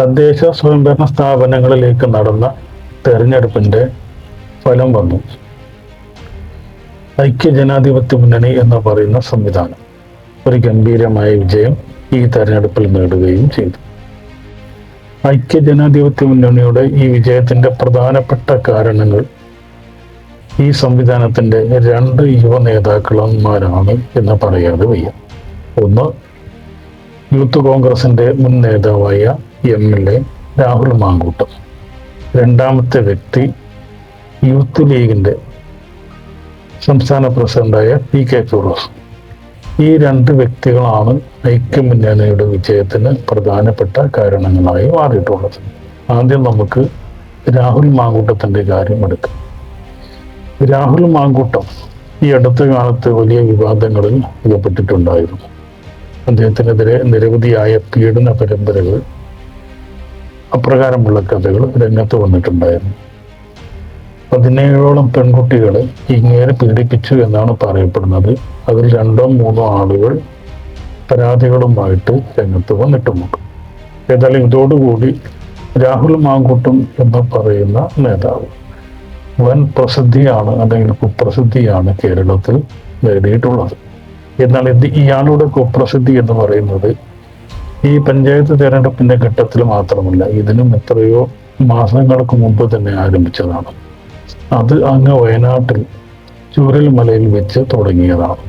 തദ്ദേശ സ്വയംഭരണ സ്ഥാപനങ്ങളിലേക്ക് നടന്ന തെരഞ്ഞെടുപ്പിന്റെ ഫലം വന്നു. ഐക്യ ജനാധിപത്യ മുന്നണി എന്ന് പറയുന്ന സംവിധാനം. ഒരു ഗംഭീരമായ വിജയം ഈ തെരഞ്ഞെടുപ്പിൽ നേടുകയും ചെയ്തു. ഐക്യ ജനാധിപത്യ മുന്നണിയുടെ ഈ വിജയത്തിന്റെ പ്രധാനപ്പെട്ട കാരണങ്ങൾ ഈ സംവിധാനത്തിന്റെ രണ്ട് യുവ നേതാക്കളന്മാരാണ് എന്ന് പറയാതെ വയ്യ. ഒന്ന് യൂത്ത് കോൺഗ്രസിന്റെ മുൻ നേതാവായ M L A Rahul Mankoottam. രണ്ടാമത്തെ വ്യക്തി യൂത്ത് ലീഗിന്റെ സംസ്ഥാന പ്രസിഡന്റായ പി കെ ഫിറോസ്. ഈ രണ്ട് വ്യക്തികളാണ് ഐക്യമുന്നണിയുടെ വിജയത്തിന് പ്രധാനപ്പെട്ട കാരണങ്ങളായി മാറിയിട്ടുള്ളത്. ആദ്യം നമുക്ക് രാഹുൽ മാങ്കൂട്ടത്തിന്റെ കാര്യം എടുക്കാം. രാഹുൽ മാങ്കൂട്ടം ഈ അടുത്ത കാലത്ത് വലിയ വിവാദങ്ങളിൽ രൂപപ്പെട്ടിട്ടുണ്ടായിരുന്നു അദ്ദേഹത്തിനെതിരെ നിരവധിയായ പീഡന പരമ്പരകൾ അപ്രകാരമുള്ള കഥകൾ രംഗത്ത് വന്നിട്ടുണ്ടായിരുന്നു. പതിനേഴോളം പെൺകുട്ടികളെ ഇങ്ങനെ പീഡിപ്പിച്ചു എന്നാണ് പറയപ്പെടുന്നത്. അതിൽ രണ്ടോ മൂന്നോ ആളുകൾ പരാതികളുമായിട്ട് രംഗത്ത് വന്നിട്ടുമുണ്ട്. ഏതായാലും ഇതോടുകൂടി രാഹുൽ മാങ്കൂട്ടം എന്ന് പറയുന്ന നേതാവ് വൻ പ്രസിദ്ധിയാണ് അല്ലെങ്കിൽ കുപ്രസിദ്ധിയാണ് കേരളത്തിൽ നേടിയിട്ടുള്ളത്. എന്നാൽ ഇത് ഇയാളുടെ കുപ്രസിദ്ധി എന്ന് പറയുന്നത് ഈ പഞ്ചായത്ത് തെരഞ്ഞെടുപ്പിന്റെ ഘട്ടത്തിൽ മാത്രമല്ല ഇതിനും എത്രയോ മാസങ്ങൾക്ക് മുമ്പ് തന്നെ ആരംഭിച്ചതാണ്. അത് അങ്ങ് വയനാട്ടിൽ ചൂരൽ മലയിൽ വെച്ച് തുടങ്ങിയതാണ്.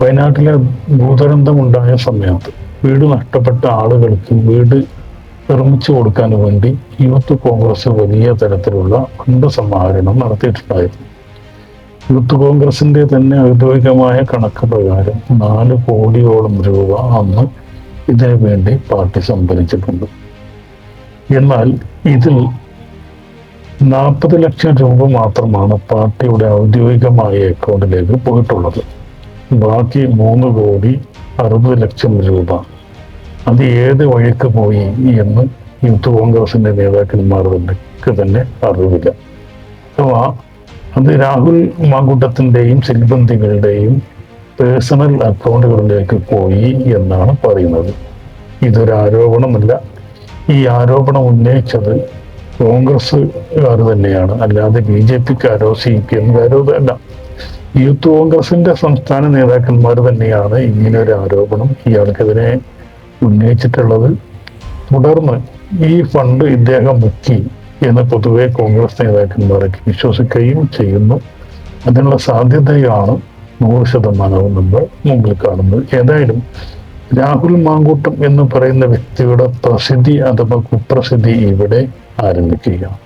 വയനാട്ടിലെ ഭൂദുരന്തമുണ്ടായ സമയത്ത് വീട് നഷ്ടപ്പെട്ട ആളുകൾക്ക് വീട് നിർമ്മിച്ചു കൊടുക്കാൻ വേണ്ടി യൂത്ത് കോൺഗ്രസ് വലിയ തരത്തിലുള്ള ഫണ്ട് നടത്തിയിട്ടുണ്ടായിരുന്നു. യൂത്ത് കോൺഗ്രസിന്റെ തന്നെ ഔദ്യോഗികമായ കണക്ക് പ്രകാരം നാല് കോടിയോളം രൂപ അന്ന് ഇതിനു വേണ്ടി പാർട്ടി സംഭരിച്ചിട്ടുണ്ട്. എന്നാൽ ഇതിൽ നാൽപ്പത് ലക്ഷം രൂപ മാത്രമാണ് പാർട്ടിയുടെ ഔദ്യോഗികമായ അക്കൗണ്ടിലേക്ക് പോയിട്ടുള്ളത്. ബാക്കി മൂന്ന് കോടി അറുപത് ലക്ഷം രൂപ. അത് ഏത് വഴിക്ക് പോയി എന്ന് യൂത്ത് കോൺഗ്രസിന്റെ നേതാക്കന്മാർക്ക് തന്നെ അറിവില്ല. അഥവാ അത് രാഹുൽ മാങ്കൂട്ടത്തിന്റെയും സിൽബന്തികളുടെയും പേഴ്സണൽ അക്കൗണ്ടുകളിലേക്ക് പോയി എന്നാണ് പറയുന്നത്. ഇതൊരു ആരോപണമല്ല. ഈ ആരോപണം ഉന്നയിച്ചത് കോൺഗ്രസ്സുകാർ തന്നെയാണ്. അല്ലാതെ ബി ജെ പിക്കാരോ സി പി എംകാരോ അല്ല യൂത്ത് കോൺഗ്രസിന്റെ സംസ്ഥാന നേതാക്കന്മാർ തന്നെയാണ് ഇങ്ങനെ ഒരു ആരോപണം ഇയാൾക്കെതിരെ ഉന്നയിച്ചിട്ടുള്ളത്. തുടർന്ന് ഈ ഫണ്ട് ഇദ്ദേഹം മുക്കി എന്ന് പൊതുവെ കോൺഗ്രസ് നേതാക്കന്മാരൊക്കെ വിശ്വസിക്കുകയും ചെയ്യുന്നു. അതിനുള്ള സാധ്യതയാണ് നൂറ് ശതമാനവും നമ്മൾ മുമ്പിൽ കാണുന്നത് ഏതായാലും രാഹുൽ മാങ്കൂട്ടം എന്ന് പറയുന്ന വ്യക്തിയുടെ പ്രസിദ്ധി അഥവാ കുപ്രസിദ്ധി ഇവിടെ ആരംഭിക്കുകയാണ്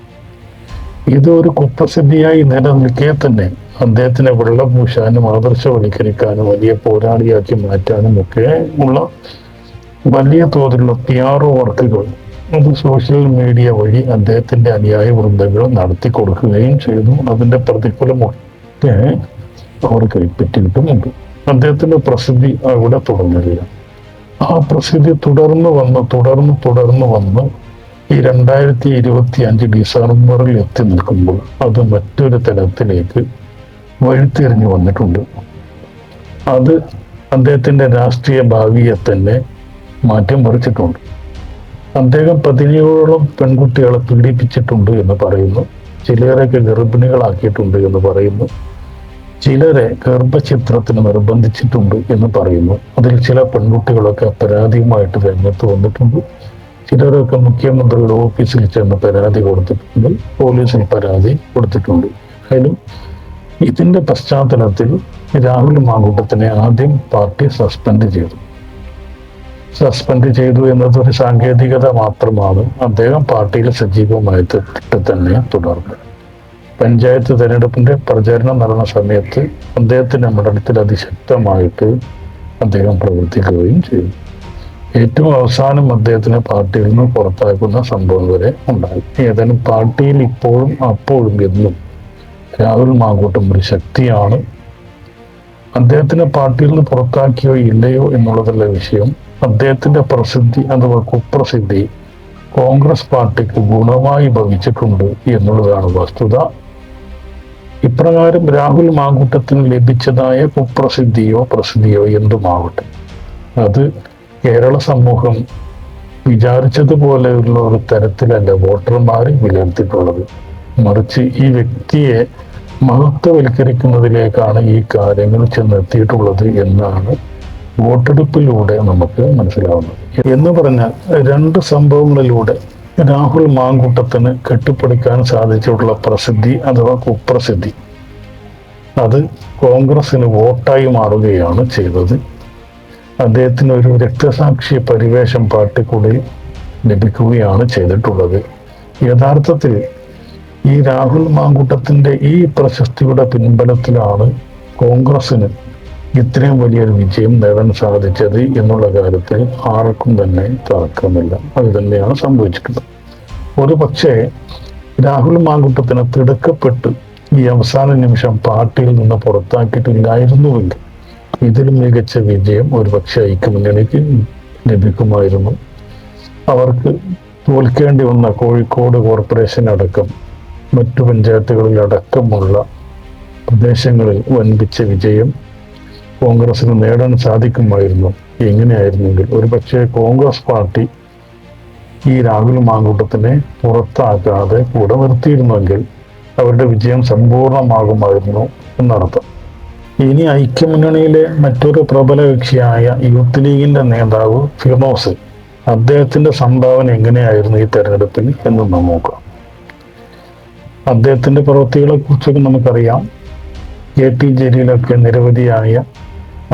ഇത് ഒരു കുപ്രസിദ്ധിയായി നിലനിൽക്കെ തന്നെ അദ്ദേഹത്തിനെ വെള്ളം പൂശാനും ആദർശവൽക്കരിക്കാനും വലിയ പോരാളിയാക്കി മാറ്റാനും ഒക്കെ ഉള്ള വലിയ തോതിലുള്ള പി ആർ ഒ വർക്കുകൾ അത് സോഷ്യൽ മീഡിയ വഴി അദ്ദേഹത്തിന്റെ അനുയായ വൃന്ദങ്ങൾ നടത്തി കൊടുക്കുകയും ചെയ്തു. അതിന്റെ പ്രതിഫലമൊക്കെ അവർ കൈപ്പറ്റിയിട്ടുമുണ്ട്. അദ്ദേഹത്തിന്റെ പ്രസിദ്ധി അവിടെ തുടർന്നില്ല. ആ പ്രസിദ്ധി തുടർന്ന് വന്ന് തുടർന്ന് തുടർന്ന് വന്ന് ഈ രണ്ടായിരത്തി ഇരുപത്തി അഞ്ച് ഡിസംബറിൽ എത്തി നിൽക്കുമ്പോൾ അത് മറ്റൊരു തലത്തിലേക്ക് വഴിത്തിരിഞ്ഞു വന്നിട്ടുണ്ട്. അത് അദ്ദേഹത്തിന്റെ രാഷ്ട്രീയ ഭാവിയെ തന്നെ മാറ്റം മറിച്ചിട്ടുണ്ട്. അദ്ദേഹം പതിനേഴോളം പെൺകുട്ടികളെ പീഡിപ്പിച്ചിട്ടുണ്ട് എന്ന് പറയുന്നു. ചിലരെയൊക്കെ ഗർഭിണികളാക്കിയിട്ടുണ്ട് എന്ന് പറയുന്നു. ചിലരെ ഗർഭചിത്രത്തിന് നിർബന്ധിച്ചിട്ടുണ്ട് എന്ന് പറയുന്നു. അതിൽ ചില പെൺകുട്ടികളൊക്കെ പരാതിയുമായിട്ട് രംഗത്ത് വന്നിട്ടുണ്ട്. ചിലരൊക്കെ മുഖ്യമന്ത്രിയുടെ ഓഫീസിൽ ചെന്ന് പരാതി കൊടുത്തിട്ടുണ്ട്. പോലീസിൽ പരാതി കൊടുത്തിട്ടുണ്ട്. അതിലും ഇതിന്റെ പശ്ചാത്തലത്തിൽ രാഹുൽ മാങ്കൂട്ടത്തിനെ ആദ്യം പാർട്ടി സസ്പെൻഡ് ചെയ്തു. സസ്പെൻഡ് ചെയ്തു എന്നത് ഒരു സാങ്കേതികത മാത്രമാണ്. അദ്ദേഹം പാർട്ടിയിൽ സജീവമായിട്ട് തന്നെ തുടർന്നു. പഞ്ചായത്ത് തെരഞ്ഞെടുപ്പിന്റെ പ്രചാരണം നടന്ന സമയത്ത് അദ്ദേഹത്തിന്റെ മണ്ഡലത്തിൽ അതിശക്തമായിട്ട് അദ്ദേഹം പ്രവർത്തിക്കുകയും ചെയ്തു. ഏറ്റവും അവസാനം അദ്ദേഹത്തിനെ പാർട്ടിയിൽ നിന്ന് പുറത്താക്കുന്ന സംഭവം വരെ ഉണ്ടായി. ഏതായാലും പാർട്ടിയിൽ ഇപ്പോഴും അപ്പോഴും എന്നും രാഹുൽ മാങ്കൂട്ടം ഒരു ശക്തിയാണ്. അദ്ദേഹത്തിനെ പാർട്ടിയിൽ നിന്ന് പുറത്താക്കിയോ ഇല്ലയോ എന്നുള്ളതല്ല വിഷയം. അദ്ദേഹത്തിന്റെ പ്രസിദ്ധി അഥവാ കുപ്രസിദ്ധി കോൺഗ്രസ് പാർട്ടിക്ക് ഗുണമായി ഭവിച്ചിട്ടുണ്ട് എന്നുള്ളതാണ് വസ്തുത. ഇപ്രകാരം രാഹുൽ മാങ്കൂട്ടത്തിന് ലഭിച്ചതായ കുപ്രസിദ്ധിയോ പ്രസിദ്ധിയോ എന്തുമാവട്ടെ. അത് കേരള സമൂഹം വിചാരിച്ചതുപോലെയുള്ള ഒരു തരത്തിലല്ല വോട്ടർമാർ വിലയിരുത്തിയിട്ടുള്ളത്. മറിച്ച് ഈ വ്യക്തിയെ മഹത്വവൽക്കരിക്കുന്നതിലേക്കാണ് ഈ കാര്യങ്ങൾ ചെന്നെത്തിയിട്ടുള്ളത് എന്നാണ് വോട്ടെടുപ്പിലൂടെ നമുക്ക് മനസ്സിലാവുന്നത്. എന്ന് പറഞ്ഞാൽ രണ്ട് സംഭവങ്ങളിലൂടെ രാഹുൽ മാങ്കൂട്ടത്തിന് കെട്ടിപ്പടുക്കാൻ സാധിച്ചിട്ടുള്ള പ്രസിദ്ധി അഥവാ കുപ്രസിദ്ധി. അത് കോൺഗ്രസിന് വോട്ടായി മാറുകയാണ് ചെയ്തത്. അദ്ദേഹത്തിന് ഒരു രക്തസാക്ഷി പരിവേഷം പാർട്ടിക്കുള്ളിൽ ലഭിക്കുകയാണ് ചെയ്തിട്ടുള്ളത്. യഥാർത്ഥത്തിൽ ഈ രാഹുൽ മാങ്കൂട്ടത്തിന്റെ ഈ പ്രശസ്തിയുടെ പിൻബലത്തിലാണ് കോൺഗ്രസിന് ഇത്രയും വലിയൊരു വിജയം നേടാൻ സാധിച്ചത് എന്നുള്ള കാര്യത്തിൽ ആർക്കും തന്നെ തർക്കമില്ല. അത് തന്നെയാണ് സംഭവിച്ചിട്ടുള്ളത്. ഒരു പക്ഷേ രാഹുൽ മാങ്കുട്ടത്തിന് തിടുക്കപ്പെട്ട് ഈ അവസാന നിമിഷം പാർട്ടിയിൽ നിന്ന് പുറത്താക്കിയിട്ടില്ലായിരുന്നുവെങ്കിൽ ഇതിൽ മികച്ച വിജയം ഒരു പക്ഷേ ഐക്യമുന്നണിക്ക് ലഭിക്കുമായിരുന്നു. അവർക്ക് തോൽക്കേണ്ടി വന്ന കോഴിക്കോട് കോർപ്പറേഷൻ അടക്കം മറ്റു പഞ്ചായത്തുകളിൽ അടക്കമുള്ള പ്രദേശങ്ങളിൽ വൻപിച്ച വിജയം കോൺഗ്രസിന് നേടാൻ സാധിക്കുമായിരുന്നു. എങ്ങനെയായിരുന്നെങ്കിൽ ഒരു പക്ഷേ കോൺഗ്രസ് പാർട്ടി ഈ രാഹുൽ മാങ്കൂട്ടത്തിനെ പുറത്താക്കാതെ കൂടെ നിർത്തിയിരുന്നെങ്കിൽ അവരുടെ വിജയം സമ്പൂർണമാകുമായിരുന്നു എന്നർത്ഥം. ഇനി ഐക്യമുന്നണിയിലെ മറ്റൊരു പ്രബല കക്ഷിയായ യൂത്ത് ലീഗിന്റെ നേതാവ് ഫിറോസ് അദ്ദേഹത്തിന്റെ സംഭാവന എങ്ങനെയായിരുന്നു ഈ തെരഞ്ഞെടുപ്പിൽ എന്ന് നോക്കാം. അദ്ദേഹത്തിന്റെ പ്രവൃത്തികളെ കുറിച്ചൊക്കെ നമുക്കറിയാം. കെ ടി ജലീലൊക്കെ നിരവധിയായ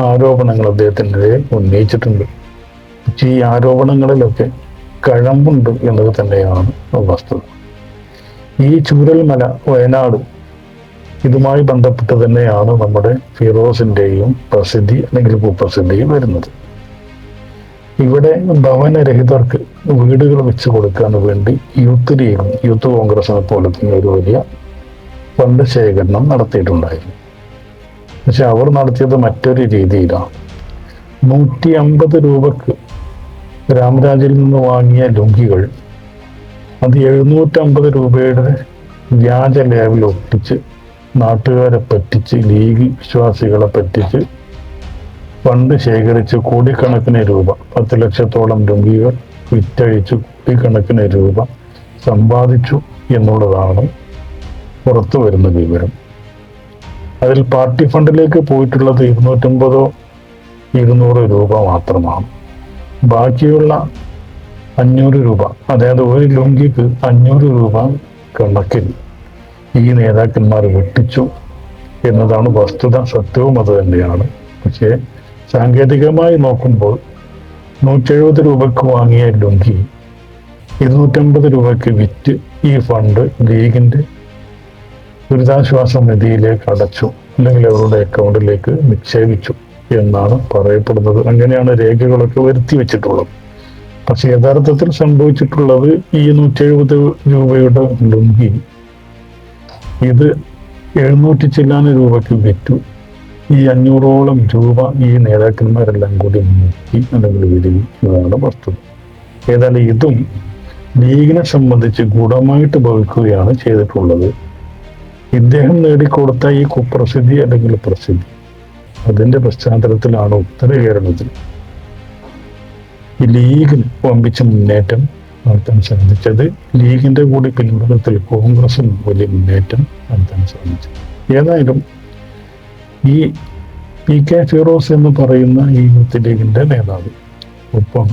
ആരോപണങ്ങൾ അദ്ദേഹത്തിനെതിരെ ഉന്നയിച്ചിട്ടുണ്ട്. ഈ ആരോപണങ്ങളിലൊക്കെ കഴമ്പുണ്ട് എന്നത് തന്നെയാണ് വസ്തുത. ഈ ചൂരൽമല വയനാട് ഇതുമായി ബന്ധപ്പെട്ട് തന്നെയാണ് നമ്മുടെ ഫിറോസിന്റെയും പ്രസിദ്ധി അല്ലെങ്കിൽ കുപ്രസിദ്ധിയും വരുന്നത്. ഇവിടെ ഭവനരഹിതർക്ക് വീടുകൾ വെച്ച് കൊടുക്കാൻ വേണ്ടി യൂത്ത് ലീഗും യൂത്ത് കോൺഗ്രസിനെ പോലെ തന്നെ ഒരു വലിയ ഫണ്ട് ശേഖരണം നടത്തിയിട്ടുണ്ടായിരുന്നു. പക്ഷെ അവർ നടത്തിയത് മറ്റൊരു രീതിയിലാണ് നൂറ്റി അമ്പത് രൂപക്ക് രാമരാജിൽ നിന്ന് വാങ്ങിയ ലുങ്കികൾ അത് എഴുന്നൂറ്റമ്പത് രൂപയുടെ വ്യാജ ലേബിൽ ഒട്ടിച്ച് നാട്ടുകാരെ പറ്റിച്ച് ലീഗ് വിശ്വാസികളെ പറ്റിച്ച് ഫണ്ട് ശേഖരിച്ച് കോടിക്കണക്കിന് രൂപ പത്ത് ലക്ഷത്തോളം ലുങ്കികൾ വിറ്റഴിച്ച് കോടിക്കണക്കിന് രൂപ സമ്പാദിച്ചു എന്നുള്ളതാണ് പുറത്തു വരുന്ന വിവരം. അതിൽ പാർട്ടി ഫണ്ടിലേക്ക് പോയിട്ടുള്ളത് ഇരുന്നൂറ്റമ്പതോ ഇരുന്നൂറ് രൂപ മാത്രമാണ്. ബാക്കിയുള്ള അഞ്ഞൂറ് രൂപ അതായത് ഒരു ലുങ്കിക്ക് അഞ്ഞൂറ് രൂപ കണക്കിൽ ഈ നേതാക്കന്മാർ വെട്ടിച്ചു എന്നതാണ് വസ്തുത സത്യവും അത് തന്നെയാണ്. പക്ഷേ സാങ്കേതികമായി നോക്കുമ്പോൾ നൂറ്റെഴുപത് രൂപക്ക് വാങ്ങിയ ലുങ്കി ഇരുന്നൂറ്റമ്പത് രൂപയ്ക്ക് വിറ്റ് ഈ ഫണ്ട് ലീഗിന്റെ ദുരിതാശ്വാസ നിധിയിലേക്ക് അടച്ചു അല്ലെങ്കിൽ അവരുടെ അക്കൗണ്ടിലേക്ക് നിക്ഷേപിച്ചു എന്നാണ് പറയപ്പെടുന്നത്. അങ്ങനെയാണ് രേഖകളൊക്കെ വരുത്തി വെച്ചിട്ടുള്ളത്. പക്ഷെ യഥാർത്ഥത്തിൽ സംഭവിച്ചിട്ടുള്ളത് ഈ നൂറ്റി എഴുപത് രൂപയുടെ ലുങ്കി. ഇത് എഴുന്നൂറ്റി ചില്ലാന രൂപയ്ക്ക് വിറ്റു. ഈ അഞ്ഞൂറോളം രൂപ ഈ നേതാക്കന്മാരെല്ലാം കൂടി നീക്കി അല്ലെങ്കിൽ വിരുവി എന്നതാണ് വസ്തുത. ഏതായാലും ഇതും ലീഗിനെ സംബന്ധിച്ച് ഗുണമായിട്ട് ഭവിക്കുകയാണ് ചെയ്തിട്ടുള്ളത്. ഇദ്ദേഹം നേടിക്കൊടുത്ത ഈ കുപ്രസിദ്ധി അല്ലെങ്കിൽ പ്രസിദ്ധി അതിന്റെ പശ്ചാത്തലത്തിലാണ് ഉത്തര കേരളത്തിൽ ഈ ലീഗിന് വമ്പിച്ച മുന്നേറ്റം നടത്താൻ സാധിച്ചത്. ലീഗിന്റെ കൂടി പിൻബലത്തിൽ കോൺഗ്രസും വലിയ മുന്നേറ്റം നടത്താൻ സാധിച്ചു ഏതായാലും ഈ പി കെ ഫിറോസ് എന്ന് പറയുന്ന ഈ യൂത്ത് ലീഗിന്റെ നേതാവ് ഒപ്പം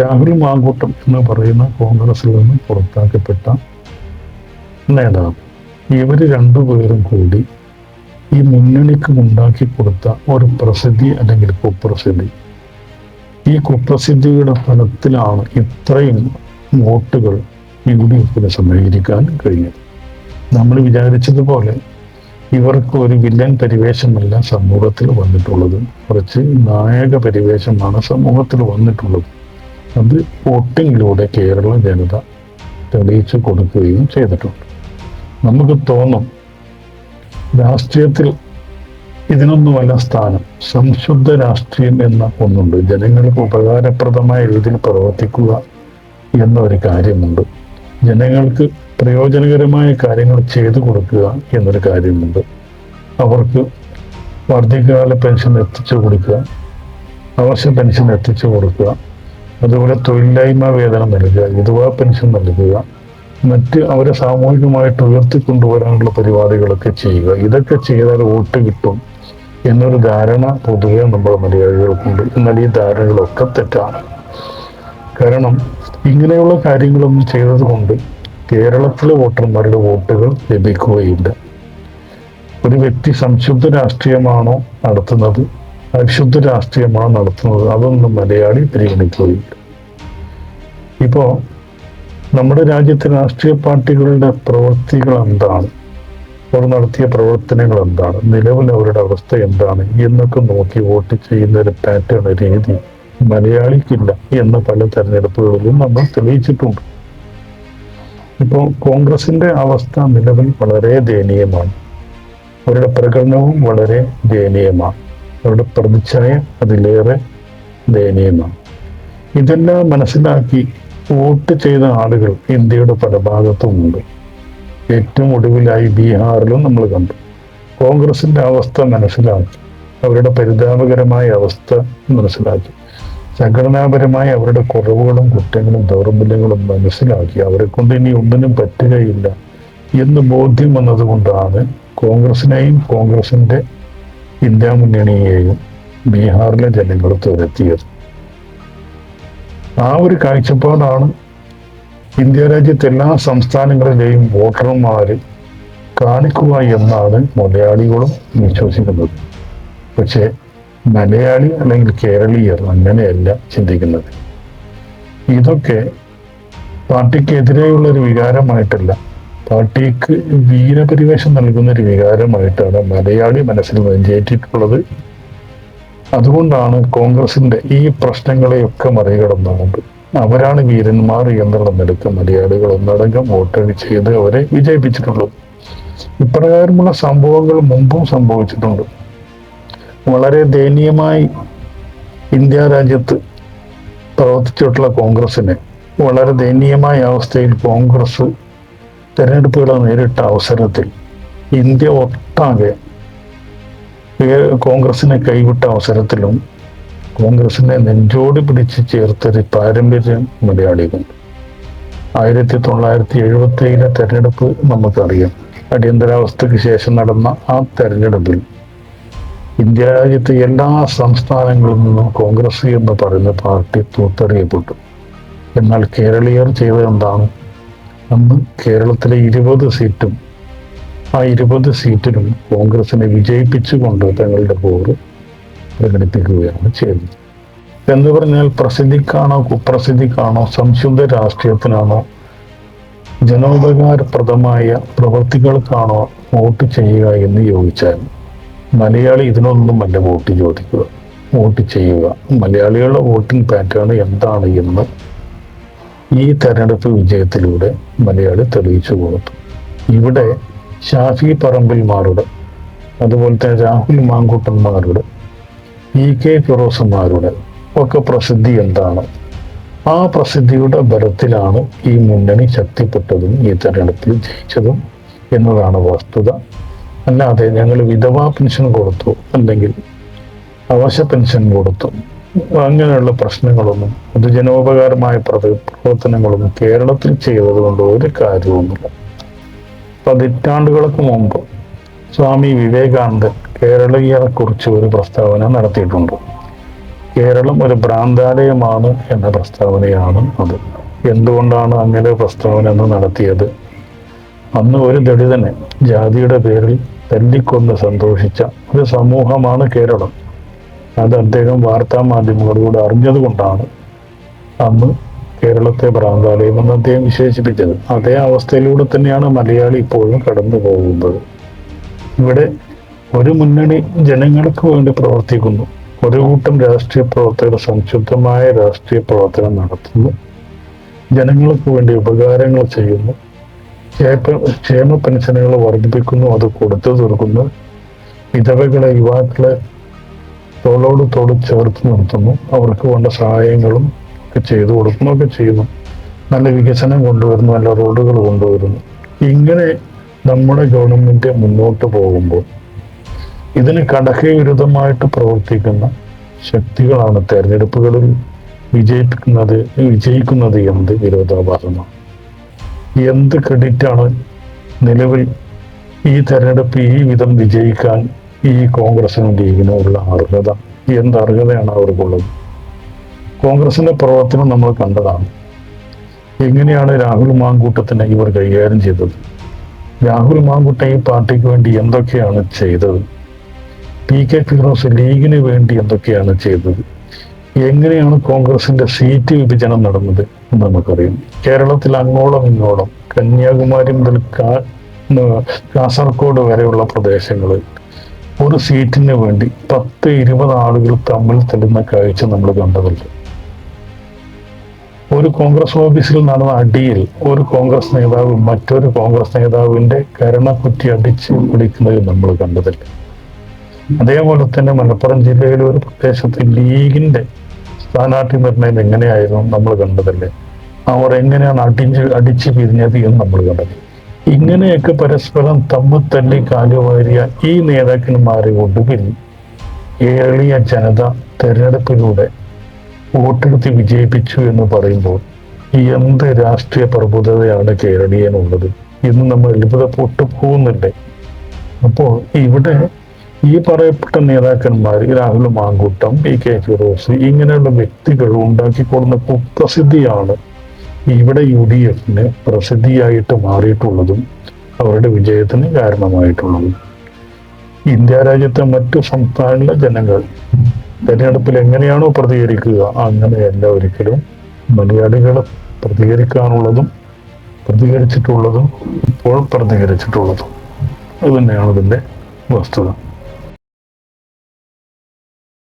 രാഹുൽ മാങ്കൂട്ടം എന്ന് പറയുന്ന കോൺഗ്രസിൽ നിന്ന് പുറത്താക്കപ്പെട്ട നേതാവ്. ഇവർ രണ്ടുപേരും കൂടി ഈ മുന്നണിക്ക് ഉണ്ടാക്കി കൊടുത്ത ഒരു പ്രസിദ്ധി അല്ലെങ്കിൽ കുപ്രസിദ്ധി. ഈ കുപ്രസിദ്ധിയുടെ ഫലത്തിലാണ് ഇത്രയും വോട്ടുകൾ യു ഡി എഫിന് സമീകരിക്കാൻ കഴിഞ്ഞത്. നമ്മൾ വിചാരിച്ചതുപോലെ ഇവർക്ക് ഒരു വില്ലൻ പരിവേഷമല്ല സമൂഹത്തിൽ വന്നിട്ടുള്ളത്. കുറച്ച് നായക പരിവേഷമാണ് സമൂഹത്തിൽ വന്നിട്ടുള്ളത്. അത് വോട്ടിങ്ങിലൂടെ കേരള ജനത തെളിയിച്ചു കൊടുക്കുകയും ചെയ്തിട്ടുണ്ട്. നമുക്ക് തോന്നും രാഷ്ട്രീയത്തിൽ ഇതിനൊന്നുമല്ല സ്ഥാനം. സംശുദ്ധ രാഷ്ട്രീയം എന്ന ഒന്നുണ്ട്. ജനങ്ങൾക്ക് ഉപകാരപ്രദമായ രീതിയിൽ പ്രവർത്തിക്കുക എന്നൊരു കാര്യമുണ്ട്. ജനങ്ങൾക്ക് പ്രയോജനകരമായ കാര്യങ്ങൾ ചെയ്തു കൊടുക്കുക എന്നൊരു കാര്യമുണ്ട്. അവർക്ക് വാർദ്ധക്യകാല പെൻഷൻ എത്തിച്ചു കൊടുക്കുക അവശ്യ പെൻഷൻ എത്തിച്ചു കൊടുക്കുക അതുപോലെ തൊഴിലില്ലായ്മ വേതനം നൽകുക വിധവാ പെൻഷൻ നൽകുക മറ്റ് അവരെ സാമൂഹികമായിട്ട് ഉയർത്തിക്കൊണ്ടുവരാനുള്ള പരിപാടികളൊക്കെ ചെയ്യുക. ഇതൊക്കെ ചെയ്താൽ വോട്ട് കിട്ടും എന്നൊരു ധാരണ പൊതുവെ നമ്മുടെ മലയാളികൾക്കുണ്ട്. എന്നാൽ ഈ ധാരണകളൊക്കെ തെറ്റാണ്. കാരണം ഇങ്ങനെയുള്ള കാര്യങ്ങളൊന്നും ചെയ്തത് കൊണ്ട് കേരളത്തിലെ വോട്ടർമാരുടെ വോട്ടുകൾ ലഭിക്കുകയില്ല. ഒരു വ്യക്തി സംശുദ്ധ രാഷ്ട്രീയമാണോ നടത്തുന്നത്? അശുദ്ധ രാഷ്ട്രീയമാണോ നടത്തുന്നത്? അതൊന്നും മലയാളി പരിഗണിക്കുകയില്ല. ഇപ്പോ നമ്മുടെ രാജ്യത്തെ രാഷ്ട്രീയ പാർട്ടികളുടെ പ്രവൃത്തികൾ എന്താണ്? അവർ നടത്തിയ പ്രവർത്തനങ്ങൾ എന്താണ്? നിലവിൽ അവരുടെ അവസ്ഥ എന്താണ്? എന്നൊക്കെ നോക്കി വോട്ട് ചെയ്യുന്ന ഒരു പാറ്റേൺ രീതി മലയാളിക്കില്ല എന്ന പല തെരഞ്ഞെടുപ്പുകളിലും നമ്മൾ തെളിയിച്ചിട്ടുണ്ട്. ഇപ്പോൾ കോൺഗ്രസിന്റെ അവസ്ഥ നിലവിൽ വളരെ ദയനീയമാണ്. അവരുടെ പ്രകടനവും വളരെ ദയനീയമാണ്. അവരുടെ പ്രതിച്ഛായ അതിലേറെ ദയനീയമാണ്. ഇതെല്ലാം മനസ്സിലാക്കി വോട്ട് ചെയ്ത ആളുകൾ ഇന്ത്യയുടെ പല ഭാഗത്തുമുണ്ട് ഏറ്റവും ഒടുവിലായി ബീഹാറിലും നമ്മൾ കണ്ടു. കോൺഗ്രസിന്റെ അവസ്ഥ മനസ്സിലാക്കി. അവരുടെ പരിതാപകരമായ അവസ്ഥ മനസ്സിലാക്കി. സംഘടനാപരമായ അവരുടെ കുറവുകളും കുറ്റങ്ങളും ദൗർബല്യങ്ങളും മനസ്സിലാക്കി. അവരെ കൊണ്ട് ഇനി ഒന്നിനും പറ്റുകയില്ല എന്ന് ബോധ്യം വന്നതുകൊണ്ടാണ് കോൺഗ്രസിനെയും കോൺഗ്രസിന്റെ ഇന്ത്യ മുന്നണിയെയും ബീഹാറിലെ ജനങ്ങൾ തുരത്തിയത്. ആ ഒരു കാഴ്ചപ്പാടാണ് ഇന്ത്യ രാജ്യത്തെ എല്ലാ സംസ്ഥാനങ്ങളിലെയും വോട്ടർമാർ കാണിക്കുക എന്നാണ് മലയാളികളും വിശ്വസിക്കുന്നത്. പക്ഷേ മലയാളി അല്ലെങ്കിൽ കേരളീയർ അങ്ങനെയല്ല ചിന്തിക്കുന്നത്. ഇതൊക്കെ പാർട്ടിക്കെതിരെയുള്ള ഒരു വികാരമായിട്ടല്ല പാർട്ടിക്ക് വീരപരിവേഷം നൽകുന്ന ഒരു വികാരമായിട്ടാണ് മലയാളി മനസ്സിൽ നെഞ്ചേറ്റിട്ടുള്ളത് അതുകൊണ്ടാണ് കോൺഗ്രസിന്റെ ഈ പ്രശ്നങ്ങളെയൊക്കെ മറികടന്നുകൊണ്ട് അവരാണ് വീരന്മാർ എന്നുള്ള നിലയ്ക്ക് മലയാളികൾ ഒന്നടങ്കം വോട്ടടി ചെയ്ത് അവരെ വിജയിപ്പിച്ചിട്ടുള്ളൂ. ഇപ്രകാരമുള്ള സംഭവങ്ങൾ മുമ്പും സംഭവിച്ചിട്ടുണ്ട്. വളരെ ദയനീയമായി ഇന്ത്യ രാജ്യത്ത് പ്രവർത്തിച്ചിട്ടുള്ള കോൺഗ്രസിനെ വളരെ ദയനീയമായ അവസ്ഥയിൽ കോൺഗ്രസ് തെരഞ്ഞെടുപ്പുകളെ നേരിട്ട അവസരത്തിൽ ഇന്ത്യ ഒട്ടാകെ കോൺഗ്രസിനെ കൈവിട്ട അവസരത്തിലും കോൺഗ്രസിനെ നെഞ്ചോട് പിടിച്ച് ചേർത്തൊരു പാരമ്പര്യം മലയാളികളുണ്ട് ആയിരത്തി തൊള്ളായിരത്തി എഴുപത്തി ഏഴിലെ തെരഞ്ഞെടുപ്പ് നമുക്കറിയാം. അടിയന്തരാവസ്ഥയ്ക്ക് ശേഷം നടന്ന ആ തെരഞ്ഞെടുപ്പിൽ ഇന്ത്യ രാജ്യത്തെ എല്ലാ സംസ്ഥാനങ്ങളിൽ നിന്നും കോൺഗ്രസ് എന്ന് പറയുന്ന പാർട്ടി തൂത്തെറിയപ്പെട്ടു. എന്നാൽ കേരളീയർ ചെയ്തത് എന്താണ് അന്ന് കേരളത്തിലെ ഇരുപത് സീറ്റും ആ ഇരുപത് സീറ്റിലും കോൺഗ്രസിനെ വിജയിപ്പിച്ചുകൊണ്ട് തങ്ങളുടെ പോറ് പ്രകടിപ്പിക്കുകയാണ് ചെയ്തത്. എന്ന് പറഞ്ഞാൽ പ്രസിദ്ധിക്കാണോ കുപ്രസിദ്ധിക്കാണോ സംശുദ്ധ രാഷ്ട്രീയത്തിനാണോ ജനോപകാരപ്രദമായ പ്രവൃത്തികൾക്കാണോ വോട്ട് ചെയ്യുക എന്ന് ചോദിച്ചാൽ മലയാളി ഇതിനൊന്നുമല്ല വോട്ട് ചോദിക്കുക. വോട്ട് ചെയ്യുക. മലയാളികളുടെ വോട്ടിംഗ് പാറ്റേൺ എന്താണ് എന്ന് ഈ തെരഞ്ഞെടുപ്പ് വിജയത്തിലൂടെ മലയാളി തെളിയിച്ചു കൊടുത്തു. ഇവിടെ ഷാഫി പറമ്പിൽമാരുടെ അതുപോലെ തന്നെ രാഹുൽ മാങ്കുട്ടന്മാരുടെ ഇ കെ ഫിറോസുമാരുടെ ഒക്കെ പ്രസിദ്ധി എന്താണ്? ആ പ്രസിദ്ധിയുടെ ബലത്തിലാണ് ഈ മുന്നണി ശക്തിപ്പെട്ടതും ഈ തെരഞ്ഞെടുപ്പിൽ ജയിച്ചതും എന്നതാണ് വസ്തുത. അല്ലാതെ ഞങ്ങൾ വിധവാ പെൻഷൻ കൊടുത്തു അല്ലെങ്കിൽ അവശ പെൻഷൻ കൊടുത്തു. അങ്ങനെയുള്ള പ്രശ്നങ്ങളൊന്നും പൊതുജനോപകാരമായ പ്രവ- പ്രവർത്തനങ്ങളൊന്നും കേരളത്തിൽ ചെയ്തത് കൊണ്ട് ഒരു കാര്യവുമില്ല. പതിറ്റാണ്ടുകൾക്ക് മുമ്പ് സ്വാമി വിവേകാനന്ദൻ കേരളീയരെ കുറിച്ച് ഒരു പ്രസ്താവന നടത്തിയിട്ടുണ്ട്. കേരളം ഒരു ഭ്രാന്താലയമാണ് എന്ന പ്രസ്താവനയാണ് അത്. എന്തുകൊണ്ടാണ് അങ്ങനെ പ്രസ്താവന എന്ന് നടത്തിയത്? അന്ന് ഒരു ദളിതനെ ജാതിയുടെ പേരിൽ തല്ലിക്കൊന്ന് സന്തോഷിച്ച ഒരു സമൂഹമാണ് കേരളം. അത് അദ്ദേഹം വാർത്താ മാധ്യമങ്ങളിലൂടെ അറിഞ്ഞതുകൊണ്ടാണ് അന്ന് കേരളത്തെ ഭ്രാന്താലയം എന്ന് അദ്ദേഹം വിശേഷിപ്പിച്ചത്. അതേ അവസ്ഥയിലൂടെ തന്നെയാണ് മലയാളി ഇപ്പോഴും കടന്നു പോകുന്നത്. ഇവിടെ ഒരു മുന്നണി ജനങ്ങൾക്ക് വേണ്ടി പ്രവർത്തിക്കുന്നു. ഒരു കൂട്ടം രാഷ്ട്രീയ പ്രവർത്തകർ സംശുദ്ധമായ രാഷ്ട്രീയ പ്രവർത്തനം നടത്തുന്നു. ജനങ്ങൾക്ക് വേണ്ടി ഉപകാരങ്ങൾ ചെയ്യുന്നു. ക്ഷേമ പെൻഷനുകൾ വർദ്ധിപ്പിക്കുന്നു അത് കൊടുത്തു തീർക്കുന്നു. വിധവകളെ യുവാക്കളെ തോളോട് തോട് ചേർത്ത് നിർത്തുന്നു. അവർക്ക് വേണ്ട സഹായങ്ങളും ഒക്കെ ചെയ്തു കൊടുക്കുന്നൊക്കെ ചെയ്യുന്നു. നല്ല വികസനം കൊണ്ടുവരുന്നു നല്ല റോഡുകൾ കൊണ്ടുവരുന്നു. ഇങ്ങനെ നമ്മുടെ ഗവൺമെന്റ് മുന്നോട്ട് പോകുമ്പോൾ ഇതിന് കടകവിരുദ്ധമായിട്ട് പ്രവർത്തിക്കുന്ന ശക്തികളാണ് തെരഞ്ഞെടുപ്പുകളിൽ വിജയിപ്പിക്കുന്നത് വിജയിക്കുന്നത് എന്ത് വിരോധാഭാസമാണ്? എന്ത് ക്രെഡിറ്റാണ് നിലവിൽ ഈ തെരഞ്ഞെടുപ്പ് ഈ വിധം വിജയിക്കാൻ ഈ കോൺഗ്രസിനും ലീഗിനും ഉള്ള അർഹത? എന്ത് അർഹതയാണ് അവർക്കുള്ളത്? കോൺഗ്രസിന്റെ പ്രവർത്തനം നമ്മൾ കണ്ടതാണ്. എങ്ങനെയാണ് രാഹുൽ മാങ്കൂട്ടത്തിനെ ഇവർ കൈകാര്യം ചെയ്തത്? രാഹുൽ മാങ്കൂട്ടം ഈ പാർട്ടിക്ക് വേണ്ടി എന്തൊക്കെയാണ് ചെയ്തത്? പി കെ ഫിറോസ് ലീഗിന് വേണ്ടി എന്തൊക്കെയാണ് ചെയ്തത്? എങ്ങനെയാണ് കോൺഗ്രസിന്റെ സീറ്റ് വിഭജനം നടന്നത് എന്ന് നമുക്കറിയാം. കേരളത്തിൽ അങ്ങോളം ഇങ്ങോളം കന്യാകുമാരി മുതൽ കാസർഗോഡ് വരെയുള്ള പ്രദേശങ്ങളിൽ ഒരു സീറ്റിന് വേണ്ടി പത്ത് ഇരുപത് ആളുകൾ തമ്മിൽ തല്ലുന്ന കാഴ്ച നമ്മൾ കണ്ടതല്ല ഒരു കോൺഗ്രസ് ഓഫീസിൽ നടന്ന അടിയിൽ ഒരു കോൺഗ്രസ് നേതാവ് മറ്റൊരു കോൺഗ്രസ് നേതാവിന്റെ കരണക്കുറ്റി അടിച്ച് പിടിക്കുന്നത് നമ്മൾ കണ്ടതില്ല അതേപോലെ തന്നെ മലപ്പുറം ജില്ലയിലെ ഒരു പ്രദേശത്ത് ലീഗിന്റെ സ്ഥാനാർത്ഥി നിർണയം എങ്ങനെയായിരുന്നു നമ്മൾ കണ്ടതല്ലേ അവർ എങ്ങനെയാണ് അടിച്ച് അടിച്ചു പിരിഞ്ഞത് എന്ന് നമ്മൾ കണ്ടത് ഇങ്ങനെയൊക്കെ പരസ്പരം തമ്മിൽ തല്ലി കാലുവാരിയ ഈ നേതാക്കന്മാരെ ഒടുവിൽ ഏളിയ ജനത തെരഞ്ഞെടുപ്പിലൂടെ വോട്ടെടുത്ത് വിജയിപ്പിച്ചു എന്ന് പറയുമ്പോൾ എന്ത് രാഷ്ട്രീയ പ്രബുദ്ധതയാണ് കേരളീയനുള്ളത്? ഇന്ന് നമ്മൾ അത്ഭുതപ്പെട്ടു പോകുന്നില്ലേ? അപ്പോൾ ഇവിടെ ഈ പറയപ്പെട്ട നേതാക്കന്മാർ രാഹുൽ മാങ്കൂട്ടം പി കെ ഫിറോസ് ഇങ്ങനെയുള്ള വ്യക്തികൾ ഉണ്ടാക്കിക്കൊള്ളുന്ന കുപ്രസിദ്ധിയാണ് ഇവിടെ യു ഡി എഫിന് പ്രസിദ്ധിയായിട്ട് മാറിയിട്ടുള്ളതും അവരുടെ വിജയത്തിന് കാരണമായിട്ടുള്ളതും. ഇന്ത്യ രാജ്യത്തെ മറ്റു സംസ്ഥാനങ്ങളിലെ ജനങ്ങൾ തെരഞ്ഞെടുപ്പിൽ എങ്ങനെയാണോ പ്രതികരിക്കുക അങ്ങനെയല്ല ഒരിക്കലും മലയാളികളെ പ്രതികരിക്കാനുള്ളതും പ്രതികരിച്ചിട്ടുള്ളതും ഇപ്പോൾ പ്രതികരിച്ചിട്ടുള്ളതും. അത് തന്നെയാണ് ഇതിന്റെ വസ്തുത.